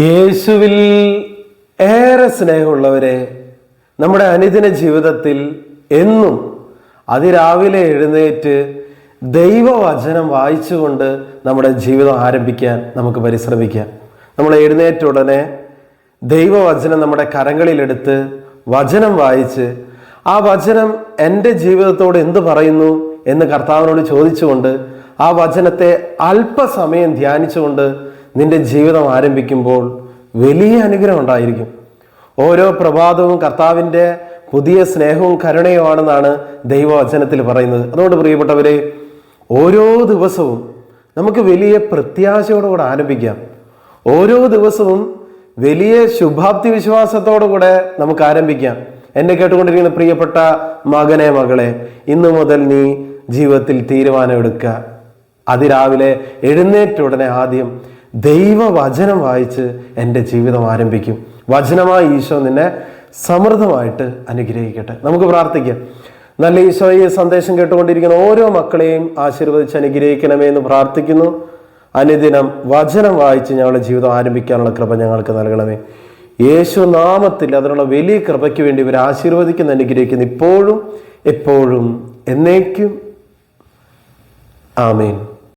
യേശുവിൽ ഏറെ സ്നേഹമുള്ളവരെ നമ്മുടെ അനുദിന ജീവിതത്തിൽ എന്നും അതിരാവിലെ എഴുന്നേറ്റ് ദൈവവചനം വായിച്ചുകൊണ്ട് നമ്മുടെ ജീവിതം ആരംഭിക്കാൻ നമുക്ക് പരിശ്രമിക്കാം. നമ്മൾ എഴുന്നേറ്റ ഉടനെ ദൈവവചനം നമ്മുടെ കരങ്ങളിലെടുത്ത് വചനം വായിച്ച് ആ വചനം എന്റെ ജീവിതത്തോട് എന്ത് പറയുന്നു എന്ന് കർത്താവിനോട് ചോദിച്ചുകൊണ്ട് ആ വചനത്തെ അല്പസമയം ധ്യാനിച്ചുകൊണ്ട് നിന്റെ ജീവിതം ആരംഭിക്കുമ്പോൾ വലിയ അനുഗ്രഹം ഉണ്ടായിരിക്കും. ഓരോ പ്രഭാതവും കർത്താവിന്റെ പുതിയ സ്നേഹവും കരുണയുമാണെന്നാണ് ദൈവവചനത്തിൽ പറയുന്നത്. അതുകൊണ്ട് പ്രിയപ്പെട്ടവരെ ഓരോ ദിവസവും നമുക്ക് വലിയ പ്രത്യാശയോടുകൂടെ ആരംഭിക്കാം. ഓരോ ദിവസവും വലിയ ശുഭാപ്തി വിശ്വാസത്തോടു കൂടെ നമുക്ക് ആരംഭിക്കാം. എന്നെ കേട്ടുകൊണ്ടിരിക്കുന്ന പ്രിയപ്പെട്ട മകനെ മകളെ ഇന്നു മുതൽ നീ ജീവിതത്തിൽ തീരുമാനമെടുക്കുക. അതിരാവിലെ എഴുന്നേറ്റ ഉടനെ ആദ്യം ദൈവവചനം വായിച്ച് എന്റെ ജീവിതം ആരംഭിക്കും. വചനമായി ഈശോ നിന്നെ സമൃദ്ധമായിട്ട് അനുഗ്രഹിക്കട്ടെ. നമുക്ക് പ്രാർത്ഥിക്കാം. നല്ല ഈശോ ഈ സന്ദേശം കേട്ടുകൊണ്ടിരിക്കുന്ന ഓരോ മക്കളെയും ആശീർവദിച്ച് അനുഗ്രഹിക്കണമേ എന്ന് പ്രാർത്ഥിക്കുന്നു. അനുദിനം വചനം വായിച്ച് ഞങ്ങളുടെ ജീവിതം ആരംഭിക്കാനുള്ള കൃപ ഞങ്ങൾക്ക് നൽകണമേ. യേശു നാമത്തിൽ അതിനുള്ള വലിയ കൃപയ്ക്ക് വേണ്ടി ഇവർ ആശീർവദിക്കുന്ന അനുഗ്രഹിക്കുന്നു ഇപ്പോഴും എപ്പോഴും എന്നേക്കും. ആമേൻ.